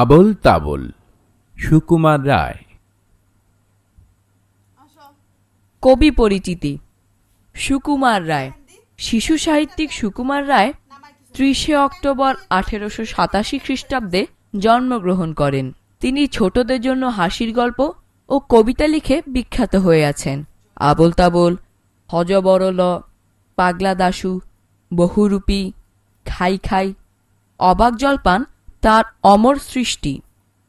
আবল তাবল। সুকুমার রায়। কবি পরিচিতি। সুকুমার রায়। শিশু সাহিত্যিক সুকুমার রায় ত্রিশে অক্টোবর আঠেরোশো সাতাশি খ্রিস্টাব্দে জন্মগ্রহণ করেন। তিনি ছোটদের জন্য হাসির গল্প ও কবিতা লিখে বিখ্যাত হয়ে আছেন। আবল তাবল হজবরল পাগলা দাশু, বহুরূপী, খাই খাই, অবাক জলপান তার অমর সৃষ্টি।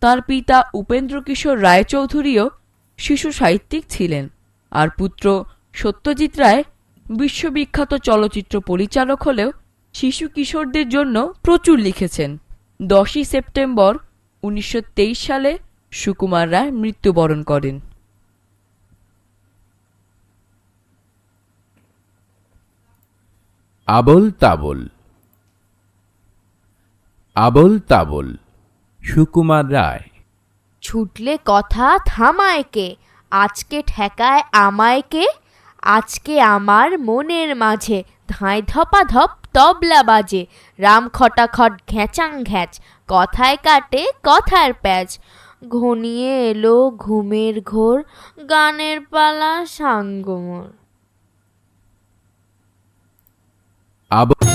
তার পিতা উপেন্দ্র কিশোর রায়চৌধুরীও শিশু সাহিত্যিক ছিলেন। আর পুত্র সত্যজিৎ রায় বিশ্ববিখ্যাত চলচ্চিত্র পরিচালক হলেও শিশু কিশোরদের জন্য প্রচুর লিখেছেন। দশই সেপ্টেম্বর উনিশশো তেইশ সালে সুকুমার রায় মৃত্যুবরণ করেন। আবল তাবল আবল তাবল। সুকুমার রায়। ছুটলে কথা থামায় কে আজকে ঠেকায় আমায় কে আজকে আমার মনের মাঝে ধাঁই ধপা ধপ তবলা বাজে রাম খটাখট ঘ্যাচাং ঘ্যাচ কথায় কাটে কথার প্যাচ। ঘনিয়ে এলো ঘুমের ঘোর গানের পালা সাঙ্গমোর।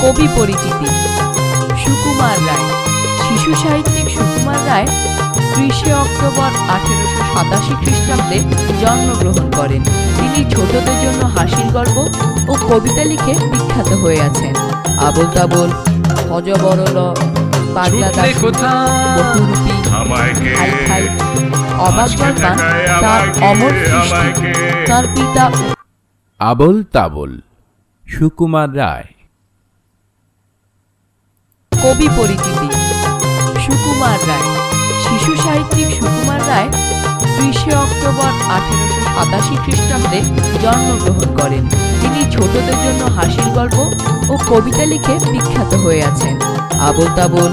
কবি পরিচিতি। সুকুমার রায়। শিশু সাহিত্যিক সুকুমার রায় ত্রিশে অক্টোবর আঠেরোশো সাতাশি খ্রিস্টাব্দে জন্মগ্রহণ করেন। তিনি ছোটদের জন্য হাসির গল্প ও কবিতা লিখে বিখ্যাত হয়ে আছেন। আবল তাবল হজবরল পাগলা বহুরূপী অবাক তার অমর সৃষ্টি তার পিতা আবল তাবল সুকুমার রায়। কবি পরিচিতি। সুকুমার রায়। শিশু সাহিত্যিক সুকুমার রায় ত্রিশে অক্টোবর আঠেরোশো সাতাশি খ্রিস্টাব্দে জন্মগ্রহণ করেন। তিনি ছোটদের জন্য হাসির গল্প ও কবিতা লিখে বিখ্যাত হয়ে আছেন। আবল তাবল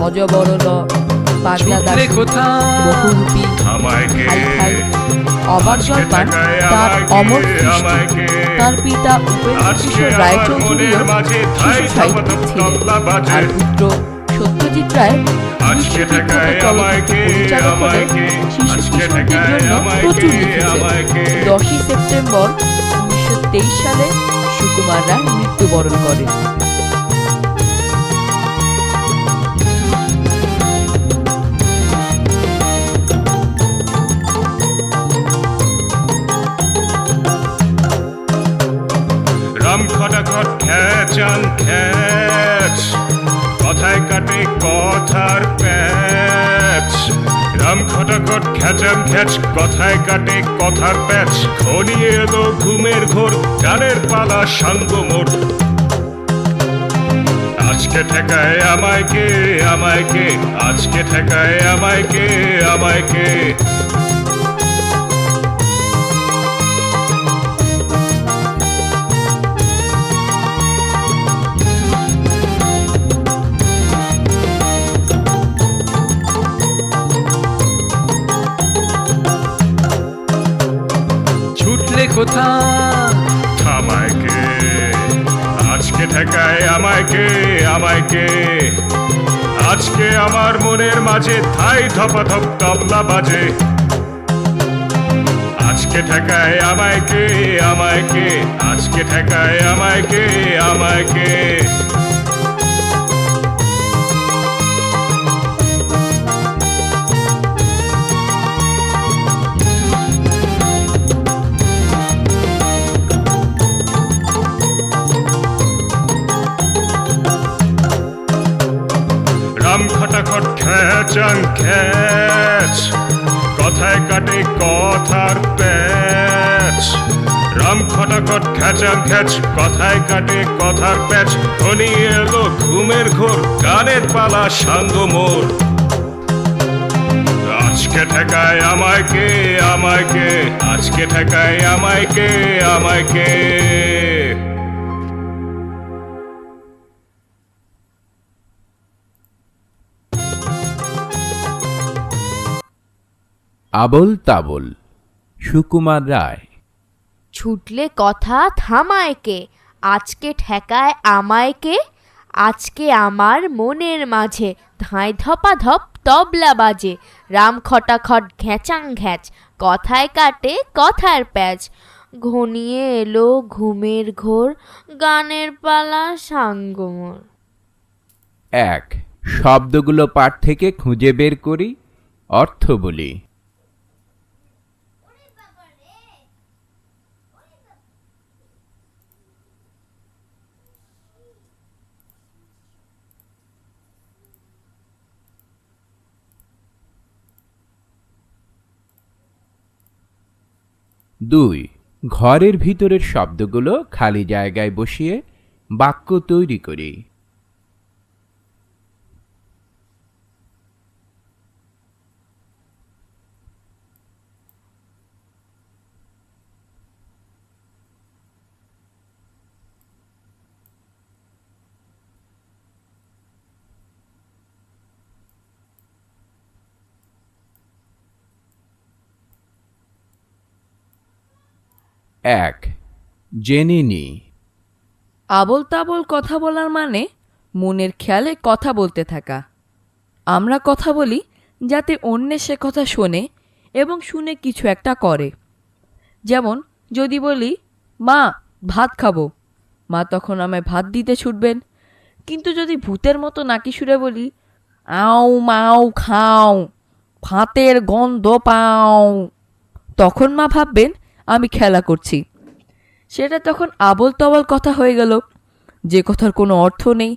হজবরল পাগলা কোথায় বহুরূপী অবাক জলপান তার অমর তার পিতা উপেন্দ্র কিশোর রায়চৌধুরীও শিশু সাহিত্যিক ছিলেন আর পুত্র সত্যজিৎ রায়? দশই সেপ্টেম্বর উনিশশো সালে সুকুমার রায় মৃত্যুবরণ করেন। খ্যাচান খ্যাচ কথায় কাটে কথার প্যাচ। ঘনিয়ে এলো ঘুমের ঘোর গানের পালা সাঙ্গ মোট। আজকে ঠেকায় আমায় কে আমায় কে? আজকে ঠেকায় আমায় কে আমায় কে? ঠেকায় আমায় কে আমায় কে? আজকে আমার মনের মাঝে থাই ধপাধপ তবলা বাজে। আজকে ঠেকায় আমায় কে আমায় কে? আজকে ঠেকায় আমায় কে? খ্যাচ কথায় কাটে কথার প্যাচ। রাম খটাখট খ্যাচাং খ্যাচ কথায় কাটে কথার প্যাচ। ধনী এলো ঘুমের ঘোর, গানের পালা সাঙ্গ মোর। আজকে ঠেকায় আমায় কে আমায় কে? আজকে ঠেকায় আমায় কে? আবল তাবল। সুকুমার রায়। ছুটলে কথা থামায় কে আজকে ঠেকায় আমায় কে আজকে আমার মনের মাঝে ধাঁই ধপা ধপ তবলা বাজে রাম খটাখট ঘ্যাচাং ঘ্যাচ কথায় কাটে কথার প্যাচ। ঘনিয়ে এলো ঘুমের ঘোর গানের পালা সাঙ্গমোর। এক শব্দগুলো পাঠ থেকে খুঁজে বের করি অর্থ বলি। দুই ঘরের ভিতরের শব্দগুলো খালি জায়গায় বসিয়ে বাক্য তৈরি করি। এক, জেনে নি। আবল তাবল কথা বলার মানে মনের খেয়ালে কথা বলতে থাকা। আমরা কথা বলি যাতে অন্যে সে কথা শোনে এবং শুনে কিছু একটা করে। যেমন, যদি বলি, মা, ভাত খাব। মা তখন আমায় ভাত দিতে ছুটবেন। কিন্তু যদি ভূতের মতো নাকি সুরে বলি, আও, মাও, খাও, ভাতের গন্ধ পাও, তখন মা ভাববেন আমি খেলা করছি। সেটা তখন আবল তবল কথা হয়ে গেল। যে কথার কোনো অর্থ নেই।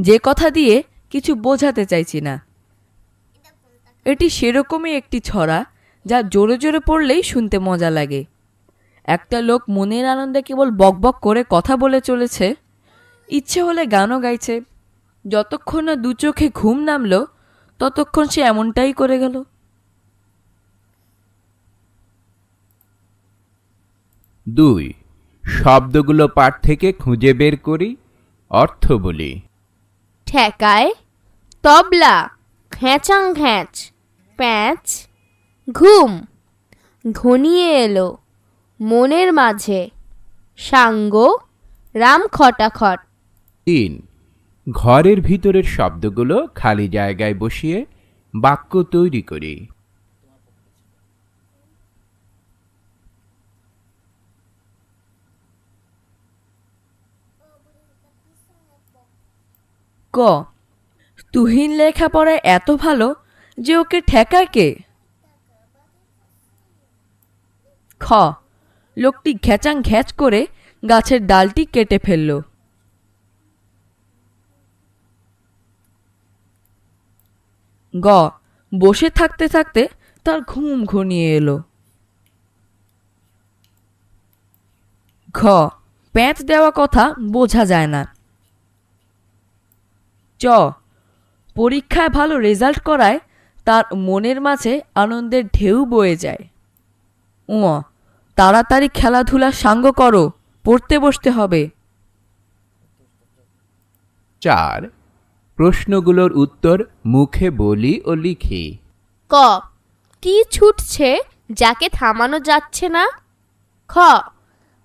যে কথা দিয়ে কিছু বোঝাতে চাইছি না। এটি সেরকমই একটি ছড়া যা জোরে জোরে পড়লেই শুনতে মজা লাগে। একটা লোক মনের আনন্দে কেবল বকবক করে কথা বলে চলেছে। ইচ্ছে হলে গানও গাইছে। যতক্ষণ না দু চোখে ঘুম নামলো, ততক্ষণ সে এমনটাই করে গেল। দুই শব্দগুলো পাঠ থেকে খুঁজে বের করি অর্থ বলি। ঠেকায় তবলা ঘ্যাচাং ঘ্যাচ প্যাঁচ ঘুম ঘনিয়ে এলো মনের মাঝে সাঙ্গ রাম খটাখট। তিন ঘরের ভিতরের শব্দগুলো খালি জায়গায় বসিয়ে বাক্য তৈরি করি। ক, তুহিন লেখাপড়ায় এত ভালো যে ওকে ঠেকায় কে? খ, লোকটি ঘ্যাচাং ঘ্যাচ করে গাছের ডালটি কেটে ফেলল। গ, বসে থাকতে থাকতে তার ঘুম ঘনিয়ে এলো। ঘ, প্যাঁচ দেওয়া কথা বোঝা যায় না। চ। পরীক্ষায় ভালো রেজাল্ট করায় তার মনের মাঝে আনন্দের ঢেউ বয়ে যায়। উ তাড়াতাড়ি খেলাধুলা সাঙ্গ করো পড়তে বসতে হবে। চার। প্রশ্নগুলোর উত্তর মুখে বলি ও লিখি। ক। কি ছুটছে যাকে থামানো যাচ্ছে না? খ।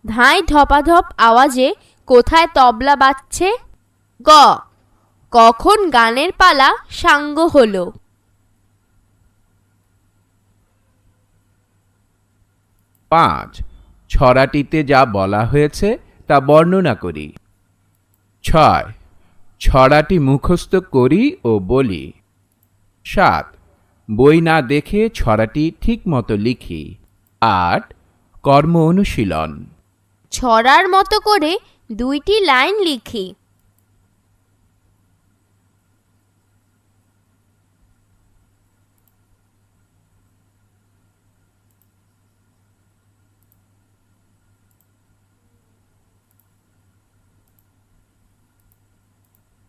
ধাঁই ধপাধপ আওয়াজে কোথায় তবলা বাজছে? গ। কখন গানের পালা সাঙ্গ হলো? পাঁচ। ছড়াটিতে যা বলা হয়েছে তা বর্ণনা করি। ছয়। ছড়াটি মুখস্থ করি ও বলি। সাত। বই না দেখে ছড়াটি ঠিকমতো লিখি। আট। কর্ম অনুশীলন। ছড়ার মতো করে দুইটি লাইন লিখি।